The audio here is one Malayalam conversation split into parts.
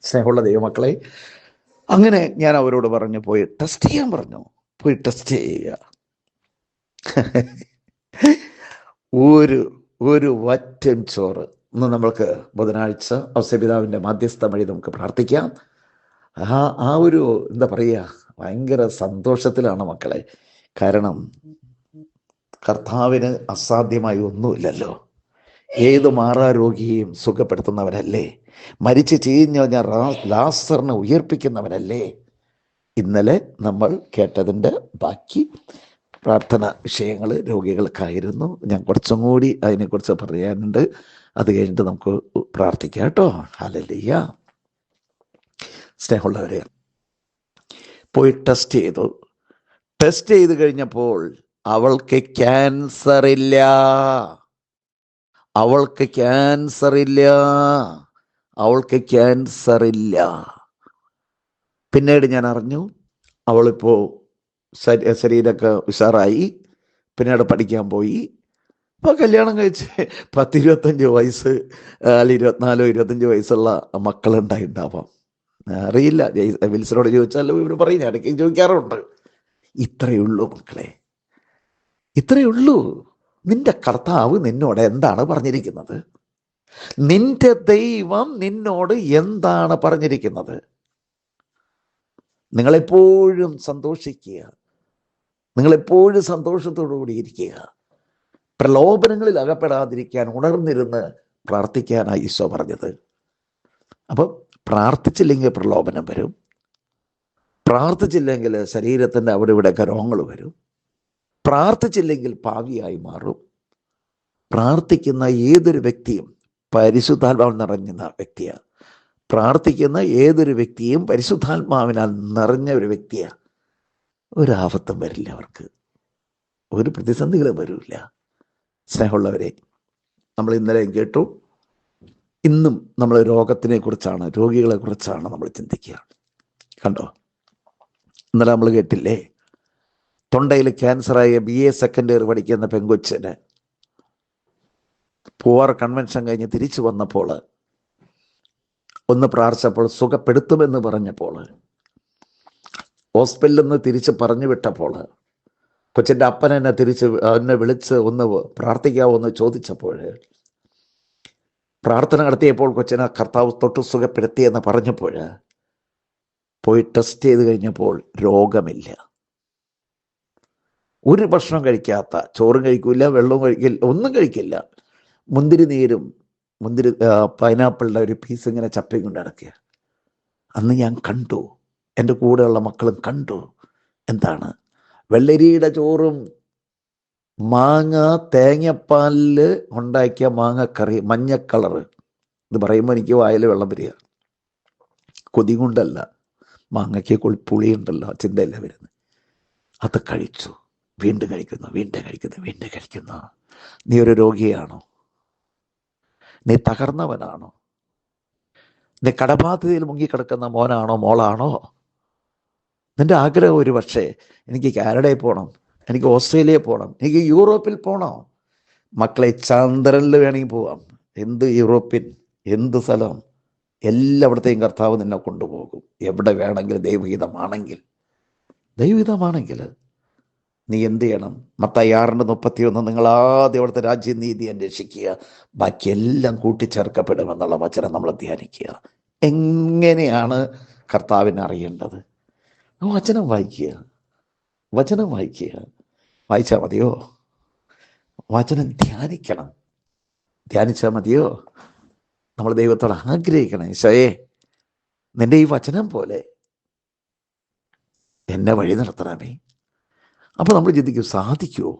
സ്നേഹമുള്ള ദൈവമക്കളെ അങ്ങനെ ഞാൻ അവരോട് പറഞ്ഞു പോയി ടെസ്റ്റ് ചെയ്യാൻ പറഞ്ഞു. പോയി ടെസ്റ്റ് ചെയ്യുക. ഒരു ഒരു വറ്റം ചോറ്. ഇന്ന് നമ്മൾക്ക് ബുധനാഴ്ച ഔസപിതാവിന്റെ മധ്യസ്ഥം വഴി നമുക്ക് പ്രാർത്ഥിക്കാം. ആ ആ ഒരു എന്താ പറയുക ഭയങ്കര സന്തോഷത്തിലാണ് മക്കളെ. കാരണം കർത്താവിന് അസാധ്യമായി ഒന്നുമില്ലല്ലോ. ഏത് മാറാരോഗിയെയും സുഖപ്പെടുത്തുന്നവരല്ലേ? മരിച്ച് ചീഞ്ഞ ലാസറിനെ ഉയർപ്പിക്കുന്നവനല്ലേ ഇന്നലെ നമ്മൾ കേട്ടതിന്റെ ബാക്കി പ്രാർത്ഥന വിഷയങ്ങൾ രോഗികൾക്കായിരുന്നു. ഞാൻ കുറച്ചും കൂടി അതിനെക്കുറിച്ച് പറയാനുണ്ട്. അത് കഴിഞ്ഞിട്ട് നമുക്ക് പ്രാർത്ഥിക്കാം കേട്ടോ. ഹലലിയ സ്നേഹമുള്ളവരെ പോയി ടെസ്റ്റ് ചെയ്തു. ടെസ്റ്റ് ചെയ്ത് കഴിഞ്ഞപ്പോൾ അവൾക്ക് ക്യാൻസർ ഇല്ല അവൾക്ക് ക്യാൻസർ ഇല്ല. അവൾക്ക് ക്യാൻസർ ഇല്ല. പിന്നീട് ഞാൻ അറിഞ്ഞു അവളിപ്പോ ശരീ- ശരീരമൊക്കെ ഉഷാറായി. പിന്നീട് പഠിക്കാൻ പോയി. ഇപ്പോൾ കല്യാണം കഴിച്ച് പത്ത് ഇരുപത്തഞ്ച് വയസ്സ് അല്ല ഇരുപത്തിനാലോ ഇരുപത്തഞ്ച് വയസ്സുള്ള മക്കളുണ്ടായിട്ടുണ്ടാവാം. അറിയില്ല വിൽസനോട് ചോദിച്ചാൽ ഇവർ പറയും ഞാൻ ഇടയ്ക്ക് ചോദിക്കാറുണ്ട്. ഇത്രയേ ഉള്ളൂ മക്കളെ. ഇത്രയേ ഉള്ളൂ. നിന്റെ കർത്താവ് നിന്നോട് എന്താണ് പറഞ്ഞിരിക്കുന്നത്? നിന്റെ ദൈവം നിന്നോട് എന്താണ് പറഞ്ഞിരിക്കുന്നത്? നിങ്ങളെപ്പോഴും സന്തോഷിക്കുക. നിങ്ങളെപ്പോഴും സന്തോഷത്തോടുകൂടി ഇരിക്കുക. പ്രലോഭനങ്ങളിൽ അകപ്പെടാതിരിക്കാൻ ഉണർന്നിരുന്ന് പ്രാർത്ഥിക്കാനായി ഈശോ പറഞ്ഞത്. അപ്പം പ്രാർത്ഥിച്ചില്ലെങ്കിൽ പ്രലോഭനം വരും. പ്രാർത്ഥിച്ചില്ലെങ്കിൽ ശരീരത്തിന്റെ അവിടെ ഇവിടെയൊക്കെ രോഗങ്ങൾ വരും. പ്രാർത്ഥിച്ചില്ലെങ്കിൽ പാവിയായി മാറും. പ്രാർത്ഥിക്കുന്ന ഏതൊരു വ്യക്തിയും പരിശുദ്ധാത്മാവ് നിറഞ്ഞ വ്യക്തിയാണ്. പ്രാർത്ഥിക്കുന്ന ഏതൊരു വ്യക്തിയും പരിശുദ്ധാത്മാവിനാൽ നിറഞ്ഞ ഒരു വ്യക്തിയാണ്. ഒരാപത്തും വരില്ല അവർക്ക്. ഒരു പ്രതിസന്ധികളും വരില്ല. സ്നേഹമുള്ളവരെ നമ്മൾ ഇന്നലെയും കേട്ടു. ഇന്നും നമ്മൾ രോഗത്തിനെ കുറിച്ചാണ് രോഗികളെ കുറിച്ചാണ് നമ്മൾ ചിന്തിക്കുക. കണ്ടോ? ഇന്നലെ നമ്മൾ കേട്ടില്ലേ? തൊണ്ടയിൽ ക്യാൻസറായ ബി എ സെക്കൻഡ് ഇയർ പഠിക്കുന്ന പെങ്കൊച്ചിന് പൂവാർ കൺവെൻഷൻ കഴിഞ്ഞ് തിരിച്ചു വന്നപ്പോൾ ഒന്ന് പ്രാർത്ഥിച്ചപ്പോൾ സുഖപ്പെടുത്തുമെന്ന് പറഞ്ഞപ്പോൾ ഹോസ്പിറ്റലിൽ നിന്ന് തിരിച്ച് പറഞ്ഞു വിട്ടപ്പോൾ കൊച്ചിന്റെ അപ്പൻ എന്നെ തിരിച്ച് എന്നെ വിളിച്ച് ഒന്ന് പ്രാർത്ഥിക്കാവോ എന്ന് ചോദിച്ചപ്പോൾ പ്രാർത്ഥന നടത്തിയപ്പോൾ കൊച്ചിനെ കർത്താവ് തൊട്ട് സുഖപ്പെടുത്തിയെന്ന് പറഞ്ഞപ്പോൾ പോയി ടെസ്റ്റ് ചെയ്ത് കഴിഞ്ഞപ്പോൾ രോഗമില്ല. ഒരു ഭക്ഷണം കഴിക്കാത്ത ചോറും കഴിക്കില്ല വെള്ളവും കഴിക്കില്ല ഒന്നും കഴിക്കില്ല. മുന്തിരി നീരും മുന്തിരി പൈനാപ്പിളിന്റെ ഒരു പീസ് ഇങ്ങനെ ചപ്പയും കൊണ്ട് അടക്കുക അന്ന് ഞാൻ കണ്ടു എന്റെ കൂടെയുള്ള മക്കളും കണ്ടു എന്താണ്. വെള്ളരിയുടെ ചോറും മാങ്ങ തേങ്ങപ്പാലിൽ ഉണ്ടാക്കിയ മാങ്ങക്കറി മഞ്ഞ ഇത് പറയുമ്പോൾ എനിക്ക് വായിൽ വെള്ളം വരിക. കൊതി കൊണ്ടല്ല മാങ്ങയ്ക്ക് പുളിയുണ്ടല്ലോ ചിന്തയല്ല വരുന്നത്. അത് കഴിച്ചു. വീണ്ടും കഴിക്കുന്നു വീണ്ടും കഴിക്കുന്നു വീണ്ടും കഴിക്കുന്നു. നീ ഒരു രോഗിയാണോ? നീ തകർന്നവനാണോ? നീ കടബാധ്യതയിൽ മുങ്ങിക്കിടക്കുന്ന മോനാണോ മോളാണോ? നിന്റെ ആഗ്രഹം ഒരു പക്ഷേ എനിക്ക് കാനഡയിൽ പോകണം എനിക്ക് ഓസ്ട്രേലിയയിൽ പോകണം എനിക്ക് യൂറോപ്പിൽ പോകണം മക്കളെ ചന്ദ്രനിൽ വേണമെങ്കിൽ പോവാം. എന്ത് യൂറോപ്യൻ എന്ത് സ്ഥലം? എല്ലായിടത്തെയും കർത്താവ് നിന്നെ കൊണ്ടുപോകും. എവിടെ വേണമെങ്കിലും ദൈവഹിതമാണെങ്കിൽ ദൈവഹിതമാണെങ്കിൽ നീ എന്ത് ചെയ്യണം? മത്തായി ആറിന്റെ മുപ്പത്തി ഒന്ന് നിങ്ങൾ ആദ്യം അവിടുത്തെ രാജ്യനീതി അന്വേഷിക്കുക. ബാക്കിയെല്ലാം കൂട്ടിച്ചേർക്കപ്പെടുമെന്നുള്ള വചനം നമ്മൾ ധ്യാനിക്കുക. എങ്ങനെയാണ് കർത്താവിനെ അറിയേണ്ടത്? വചനം വായിക്കുക. വചനം വായിക്കുക. വായിച്ചാൽ മതിയോ? വചനം ധ്യാനിക്കണം. ധ്യാനിച്ചാൽ മതിയോ? നമ്മൾ ദൈവത്തോട് ആഗ്രഹിക്കണം. ഈശോയെ നിന്റെ ഈ വചനം പോലെ എന്നെ വഴി നടത്തണമേ. അപ്പോൾ നമ്മൾ ചിന്തിക്കും സാധിക്കുമോ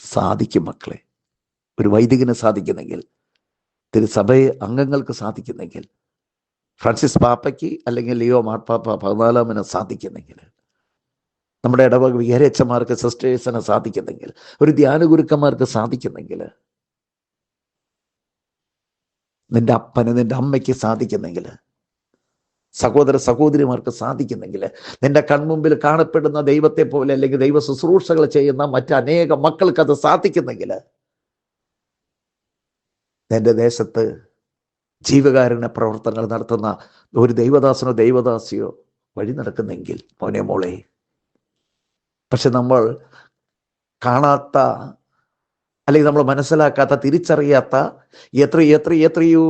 സാധിക്കും മക്കളെ. ഒരു വൈദികന് സാധിക്കുന്നെങ്കിൽ തിരുസഭയെ അംഗങ്ങൾക്ക് സാധിക്കുന്നെങ്കിൽ ഫ്രാൻസിസ് പാപ്പയ്ക്ക് അല്ലെങ്കിൽ ലിയോ മാർപ്പാപ്പ പതിനാലാമിന് സാധിക്കുന്നെങ്കിൽ നമ്മുടെ ഇടവക വികാരച്ചന്മാർക്ക് സിസ്റ്റേഴ്സിന് സാധിക്കുന്നെങ്കിൽ ഒരു ധ്യാന ഗുരുക്കന്മാർക്ക് സാധിക്കുന്നെങ്കിൽ നിന്റെ അപ്പന് നിന്റെ അമ്മയ്ക്ക് സാധിക്കുന്നെങ്കിൽ സഹോദര സഹോദരിമാർക്ക് സാധിക്കുന്നെങ്കിൽ നിന്റെ കൺമുമ്പിൽ കാണപ്പെടുന്ന ദൈവത്തെ പോലെ അല്ലെങ്കിൽ ദൈവ ശുശ്രൂഷകൾ ചെയ്യുന്ന മറ്റനേക മക്കൾക്ക് അത് സാധിക്കുന്നെങ്കിൽ നിന്റെ ദേശത്ത് ജീവകാരുണ്യ പ്രവർത്തനങ്ങൾ നടത്തുന്ന ഒരു ദൈവദാസനോ ദൈവദാസിയോ വഴി നടക്കുന്നെങ്കിൽ മോനെ മോളെ. പക്ഷെ നമ്മൾ കാണാത്ത അല്ലെങ്കിൽ നമ്മൾ മനസ്സിലാക്കാത്ത തിരിച്ചറിയാത്ത എത്ര എത്ര എത്രയോ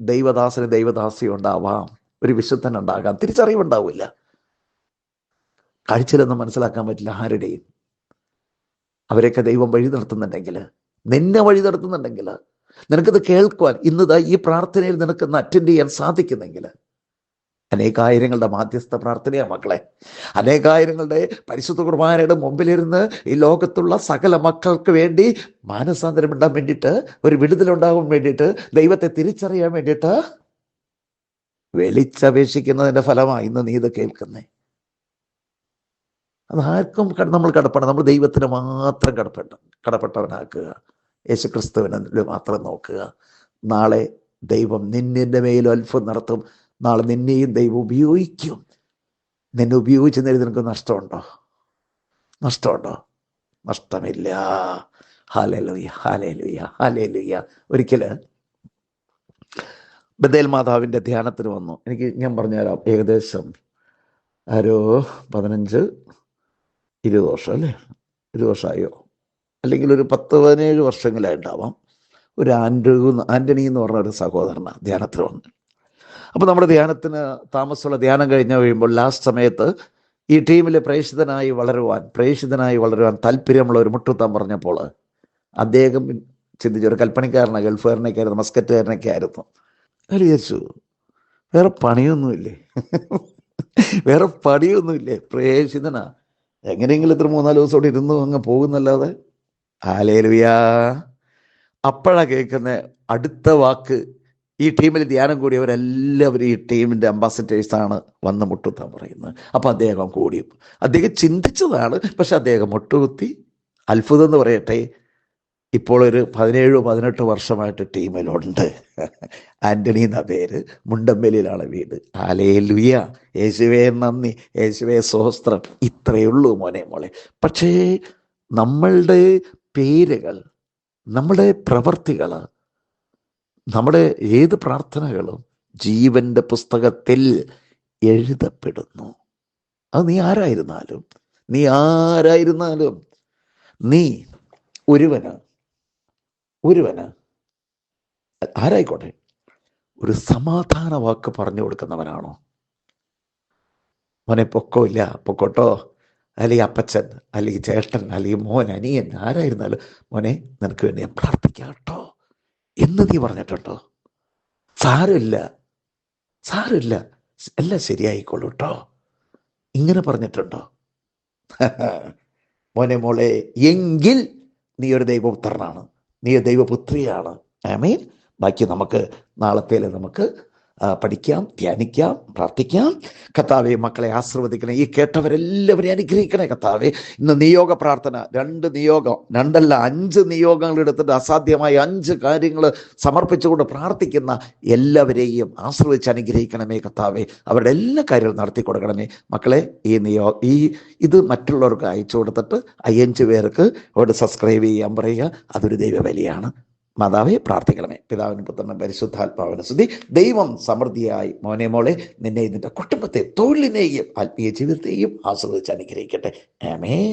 ദൈവദാസന് ദൈവദാസിയും ഉണ്ടാവാം ഒരു വിശുദ്ധൻ ഉണ്ടാകാം തിരിച്ചറിവുണ്ടാവില്ല. കാഴ്ചയിലൊന്നും മനസ്സിലാക്കാൻ പറ്റില്ല ആരുടെയും. അവരെയൊക്കെ ദൈവം വഴി നടത്തുന്നുണ്ടെങ്കിൽ നിന്നെ വഴി നടത്തുന്നുണ്ടെങ്കിൽ നിനക്കത് കേൾക്കുവാൻ ഇന്നതാ ഈ പ്രാർത്ഥനയിൽ നിനക്കൊന്ന് അറ്റൻഡ് ചെയ്യാൻ സാധിക്കുന്നെങ്കിൽ അനേകായിരങ്ങളുടെ മാധ്യസ്ഥ പ്രാർത്ഥനയാണ് മക്കളെ. അനേകായിരങ്ങളുടെ പരിശുദ്ധ കുർബാനയുടെ മുമ്പിലിരുന്ന് ഈ ലോകത്തുള്ള സകല മക്കൾക്ക് വേണ്ടി മാനസാന്തരം ഇടാൻ വേണ്ടിയിട്ട് ഒരു വിടുതലുണ്ടാകാൻ വേണ്ടിയിട്ട് ദൈവത്തെ തിരിച്ചറിയാൻ വേണ്ടിയിട്ട് വെളിച്ചപേക്ഷിക്കുന്നതിന്റെ ഫലമാണ് ഇന്ന് നീ ഇത് കേൾക്കുന്നേ. അതാർക്കും നമ്മൾ കടപ്പെടണം. നമ്മൾ ദൈവത്തിന് മാത്രം കടപ്പെട്ട കടപ്പെട്ടവനാക്കുക. യേശുക്രിസ്തുവിനെ മാത്രം നോക്കുക. നാളെ ദൈവം നിന്നിന്റെ മേലും അത്ഭുതം നടത്തും. നാളെ നിന്നെയും ദൈവം ഉപയോഗിക്കും. നിന്നെ ഉപയോഗിച്ച് നേരി നിനക്ക് നഷ്ടമുണ്ടോ? നഷ്ടമുണ്ടോ? നഷ്ടമില്ല. ഹാലേലുയ്യ ഹാലേ ലുയ്യ ഒരിക്കൽ ബദേൽ മാതാവിന്റെ ധ്യാനത്തിന് വന്നു. എനിക്ക് ഞാൻ പറഞ്ഞുതരാം. ഏകദേശം ഒരു പതിനഞ്ച് ഇരുപത് വർഷം അല്ലേ? ഇരുപത് വർഷമായോ? അല്ലെങ്കിൽ ഒരു പത്ത് പതിനേഴ് വർഷങ്ങളായിട്ടുണ്ടാവാം ഒരു ആൻഡ്രൂ ആന്റണി എന്ന് പറഞ്ഞ ഒരു സഹോദരനാണ് ധ്യാനത്തിന് വന്നു. അപ്പോൾ നമ്മുടെ ധ്യാനത്തിന് താമസമുള്ള ധ്യാനം കഴിഞ്ഞ് കഴിയുമ്പോൾ ലാസ്റ്റ് സമയത്ത് ഈ ടീമിൽ പ്രേക്ഷിതനായി വളരുവാൻ പ്രേക്ഷിതനായി വളരുവാൻ താല്പര്യമുള്ള ഒരു മുട്ടുത്താൻ പറഞ്ഞപ്പോൾ അദ്ദേഹം ചിന്തിച്ചു ഒരു കൽപ്പണിക്കാരനാണ് ഗൾഫുകാരനൊക്കെ ആയിരുന്നു മസ്കറ്റുകാരനൊക്കെ ആയിരുന്നു. ഞാൻ വിചാരിച്ചു വേറെ പണിയൊന്നുമില്ലേ? വേറെ പണിയൊന്നുമില്ലേ? പ്രേക്ഷിതനാ എങ്ങനെയെങ്കിലും ഇത്ര മൂന്നാൽ ദിവസം അവിടെ ഇരുന്നു അങ്ങ് പോകുന്നല്ലാതെ? ആലേലുയാ അപ്പോഴാ കേൾക്കുന്ന അടുത്ത വാക്ക് ഈ ടീമിൽ ധ്യാനം കൂടിയവരെല്ലാവരും ഈ ടീമിന്റെ അംബാസഡേഴ്സാണ് വന്ന് മുട്ടുത്താൻ പറയുന്നത്. അപ്പം അദ്ദേഹം കൂടി. അദ്ദേഹം ചിന്തിച്ചതാണ് പക്ഷെ അദ്ദേഹം മുട്ടുകുത്തി അത്ഭുതം എന്ന് പറയട്ടെ ഇപ്പോൾ ഒരു പതിനേഴോ പതിനെട്ട് വർഷമായിട്ട് ടീമിലുണ്ട്. ആന്റണി എന്ന പേര്. മുണ്ടമ്പലിയിലാണ് വീട്. ആലേ ലുയ യേശുവേ നന്ദി. യേശുവേ സ്വസ്ത്രം ഇത്രയേ ഉള്ളൂ മോനെ മോളെ. പക്ഷേ നമ്മളുടെ പേരുകൾ നമ്മുടെ പ്രവർത്തികൾ നമ്മുടെ ഏത് പ്രാർത്ഥനകളും ജീവന്റെ പുസ്തകത്തിൽ എഴുതപ്പെടുന്നു. അത് നീ ആരായിരുന്നാലും നീ ആരായിരുന്നാലും നീ ഒരുവന്. ഒരുവന് ആരായിക്കോട്ടെ? ഒരു സമാധാന വാക്ക് പറഞ്ഞു കൊടുക്കുന്നവനാണോ? മോനെ പൊക്കോ ഇല്ല പൊക്കോട്ടോ? അല്ലെങ്കിൽ അപ്പച്ചൻ അല്ലെങ്കിൽ ചേട്ടൻ അല്ലെങ്കിൽ മോൻ അനിയൻ ആരായിരുന്നാലും മോനെ നിനക്ക് വേണ്ടി ഞാൻ പ്രാർത്ഥിക്കാം കേട്ടോ. എന്ന് നീ പറഞ്ഞിട്ടുണ്ടോ? സാരമില്ല. സാരമില്ല. എല്ലാം ശരിയായിക്കോളൂ കേട്ടോ. ഇങ്ങനെ പറഞ്ഞിട്ടുണ്ടോ? മോനെ മോളെ എങ്കിൽ നീ ഒരു ദൈവപുത്രനാണ്. നീ ദൈവപുത്രിയാണ്. ഐ മീൻ ബാക്കി നമുക്ക് നാളത്തേൽ നമുക്ക് പഠിക്കാം ധ്യാനിക്കാം പ്രാർത്ഥിക്കാം. കത്താവെ മക്കളെ ആശീർവദിക്കണേ. ഈ കേട്ടവരെല്ലാവരെയും അനുഗ്രഹിക്കണേ കത്താവെ ഇന്ന് നിയോഗ പ്രാർത്ഥന രണ്ട് നിയോഗം രണ്ടല്ല അഞ്ച് നിയോഗങ്ങൾ എടുത്തിട്ട് അസാധ്യമായ അഞ്ച് കാര്യങ്ങൾ സമർപ്പിച്ചുകൊണ്ട് പ്രാർത്ഥിക്കുന്ന എല്ലാവരെയും ആശ്രയിച്ച് അനുഗ്രഹിക്കണമേ കത്താവെ അവരുടെ എല്ലാ കാര്യങ്ങളും നടത്തി കൊടുക്കണമേ. മക്കളെ ഈ നിയോ ഈ ഇത് മറ്റുള്ളവർക്ക് അയച്ചു കൊടുത്തിട്ട് അയ്യഞ്ച് പേർക്ക് അവിടെ സബ്സ്ക്രൈബ് ചെയ്യാൻ പറയുക. അതൊരു ദൈവബലിയാണ്. മാതാവെ പ്രാർത്ഥിക്കണമേ. പിതാവിനും പുത്രനും പരിശുദ്ധാത്മാവിനെ സ്തുതി. ദൈവം സമൃദ്ധിയായി. മോനെ മോളെ നിന്നെ നിന്റെ കുടുംബത്തെ തൊഴിലിനെയും ആത്മീയ ജീവിതത്തെയും ആസ്വദിച്ച് അനുഗ്രഹിക്കട്ടെ. ആമേ